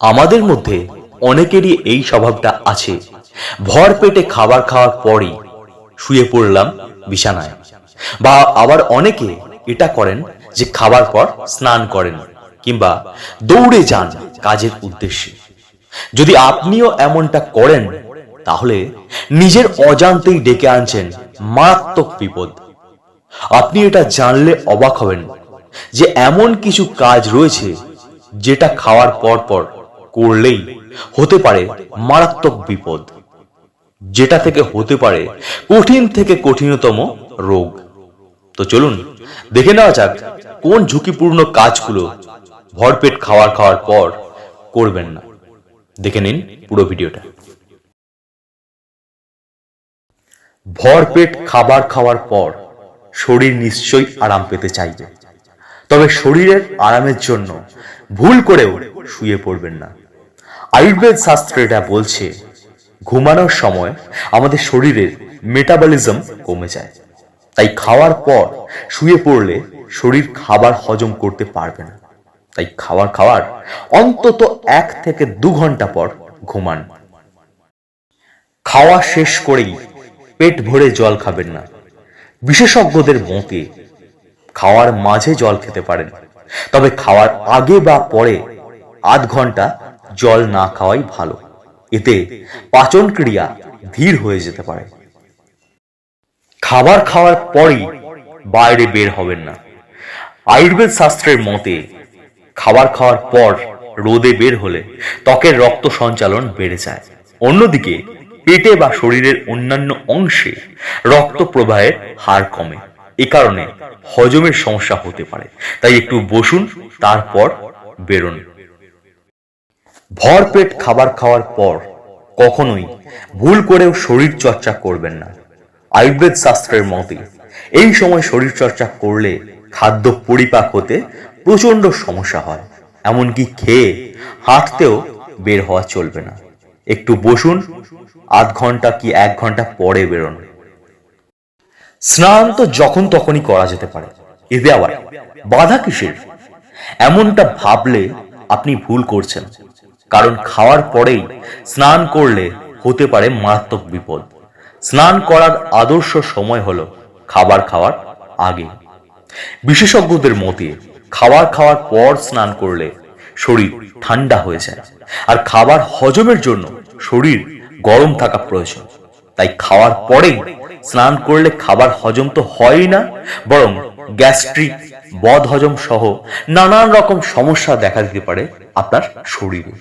আমাদের মধ্যে অনেকেরই এই স্বভাবটা আছে। ভর পেটে খাবার খাওয়ার পরই শুয়ে পড়লাম বিছানায়। বা আবার অনেকে এটা করেন যে খাবার পর স্নান করেন কিংবা দৌড়ে যান কাজের উদ্দেশ্যে। যদি আপনিও এমনটা করেন, তাহলে নিজের অজান্তেই ডেকে আনছেন মারাত্মক বিপদ। আপনি এটা জানলে অবাক হবেন যে এমন কিছু কাজ রয়েছে যেটা খাওয়ার পর পর করলেই হতে পারে মারাত্মক বিপদ। যেটা থেকে হতে পারে কঠিন থেকে কঠিনতম রোগ। তো চলুন, দেখে নেওয়া যাক কোন ঝুঁকিপূর্ণ কাজগুলো ভরপেট খাওয়ার খাওয়ার পর করবেন না। দেখে নিন পুরো ভিডিওটা। ভরপেট খাবার খাওয়ার পর শরীর নিশ্চয়ই আরাম পেতে চাইবে। তবে শরীরের আরামের জন্য ভুল করেও শুয়ে পড়বেন না। আয়ুর্বেদ শাস্ত্রে এটা বলছে, ঘুমানোর সময় আমাদের শরীরের মেটাবলিজম কমে যায়। তাই খাওয়ার পর শুয়ে পড়লে শরীর খাবার হজম করতে পারবে না। তাই খাবার খাওয়ার অন্তত এক থেকে দু ঘণ্টা পর ঘুমান। খাওয়া শেষ করেই পেট ভরে জল খাবেন না। বিশেষজ্ঞদের মতে, খাওয়ার মাঝে জল খেতে পারেন। তবে খাওয়ার আগে বা পরে আধ ঘণ্টা জল না খাওয়াই ভালো। এতে পাচন ক্রিয়া ধীর হয়ে যেতে পারে। খাবার খাওয়ার পরেই বাইরে বের হবেন না। আয়ুর্বেদ শাস্ত্রের মতে, খাবার খাওয়ার পর রোদে বের হলে ত্বকের রক্ত সঞ্চালন বেড়ে যায়। অন্যদিকে, পেটে বা শরীরের অন্যান্য অংশে রক্ত প্রবাহের হার কমে। এ কারণে হজমের সমস্যা হতে পারে। তাই একটু বসুন, তারপর বেরোন। ভরপেট খাবার খাওয়ার পর কখনোই ভুল করেও শরীর চর্চা করবেন না। আয়ুর্বেদ শাস্ত্রের মতে, এই সময় শরীর চর্চা করলে খাদ্য পরিপাক হতে প্রচণ্ড সমস্যা হয়, এমনকি খেয়ে হাঁটতেও বের হওয়া চলবে না। একটু বসুন, আধ ঘণ্টা কি এক ঘণ্টা পরে বেরোন। স্নান তো যখন তখনই করা যেতে পারে। এতে আবার বাধা কিসের? এমনটা ভাবলে আপনি ভুল করছেন। কারণ খাওয়ার পরেই স্নান করলে হতে পারে মারাত্মক বিপদ। স্নান করার আদর্শ সময় হলো খাবার খাওয়ার আগে। বিশেষজ্ঞদের মতে, খাবার খাওয়ার পর স্নান করলে শরীর ঠান্ডা হয়ে যায় আর খাবার হজমের জন্য শরীর গরম থাকা প্রয়োজন। তাই খাওয়ার পরেই স্নান করলে খাবার হজম তো হয়ই না, বরং গ্যাস্ট্রিক বদ হজম সহ নানান রকম সমস্যা দেখা দিতে পারে আপনার শরীরে।